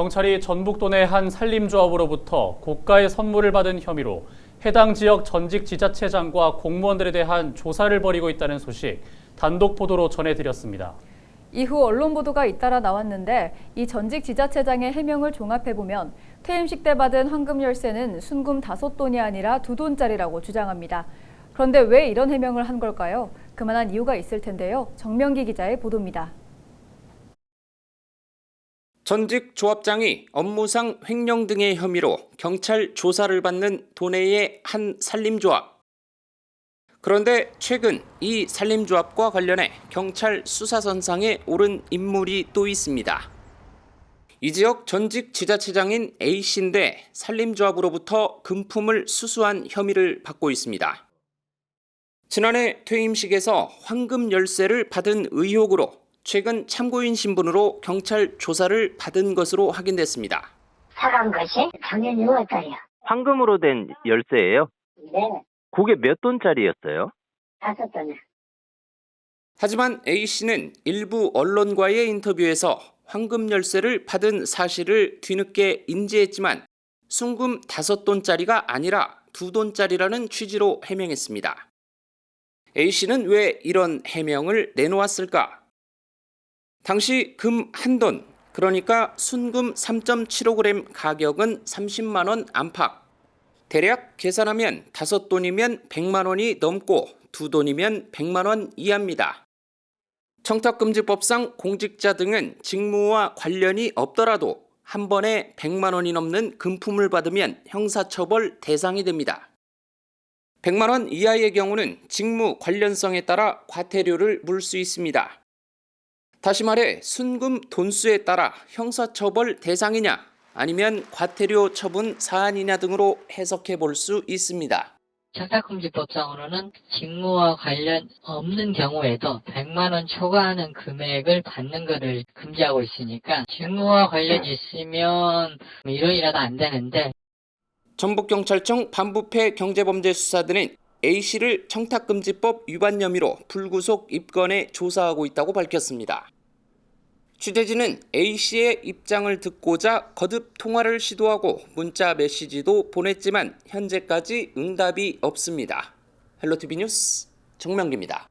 경찰이 전북도 내 한 산림조합으로부터 고가의 선물을 받은 혐의로 해당 지역 전직 지자체장과 공무원들에 대한 조사를 벌이고 있다는 소식 단독 보도로 전해드렸습니다. 이후 언론 보도가 잇따라 나왔는데 이 전직 지자체장의 해명을 종합해 보면 퇴임식 때 받은 황금 열쇠는 순금 다섯 돈이 아니라 두 돈짜리라고 주장합니다. 그런데 왜 이런 해명을 한 걸까요? 그만한 이유가 있을 텐데요. 정명기 기자의 보도입니다. 전직 조합장이 업무상 횡령 등의 혐의로 경찰 조사를 받는 도내의 한 산림조합. 그런데 최근 이 산림조합과 관련해 경찰 수사선상에 오른 인물이 또 있습니다. 이 지역 전직 지자체장인 A씨인데 산림조합으로부터 금품을 수수한 혐의를 받고 있습니다. 지난해 퇴임식에서 황금 열쇠를 받은 의혹으로 최근 참고인 신분으로 경찰 조사를 받은 것으로 확인됐습니다. 사간 것이 작년 6월달이요. 황금으로 된 열쇠예요? 네, 그게 몇 돈짜리였어요? 다섯 돈에. 하지만 A씨는 일부 언론과의 인터뷰에서 황금 열쇠를 받은 사실을 뒤늦게 인지했지만 순금 다섯 돈짜리가 아니라 두 돈짜리라는 취지로 해명했습니다. A씨는 왜 이런 해명을 내놓았을까? 당시 금 한 돈, 그러니까 순금 3.75g 가격은 30만 원 안팎. 대략 계산하면 다섯 돈이면 100만 원이 넘고 두 돈이면 100만 원 이하입니다. 청탁금지법상 공직자 등은 직무와 관련이 없더라도 한 번에 100만 원이 넘는 금품을 받으면 형사처벌 대상이 됩니다. 100만 원 이하의 경우는 직무 관련성에 따라 과태료를 물 수 있습니다. 다시 말해 순금 돈수에 따라 형사처벌 대상이냐 아니면 과태료 처분 사안이냐 등으로 해석해 볼 수 있습니다. 청탁금지법상으로는 직무와 관련 없는 경우에도 100만 원 초과하는 금액을 받는 것을 금지하고 있으니까 직무와 관련이 있으면 뭐 이러이러도 안 되는데 전북경찰청 반부패 경제범죄수사대는 A씨를 청탁금지법 위반 혐의로 불구속 입건해 조사하고 있다고 밝혔습니다. 취재진은 A씨의 입장을 듣고자 거듭 통화를 시도하고 문자 메시지도 보냈지만 현재까지 응답이 없습니다. 헬로티비 뉴스 정명기입니다.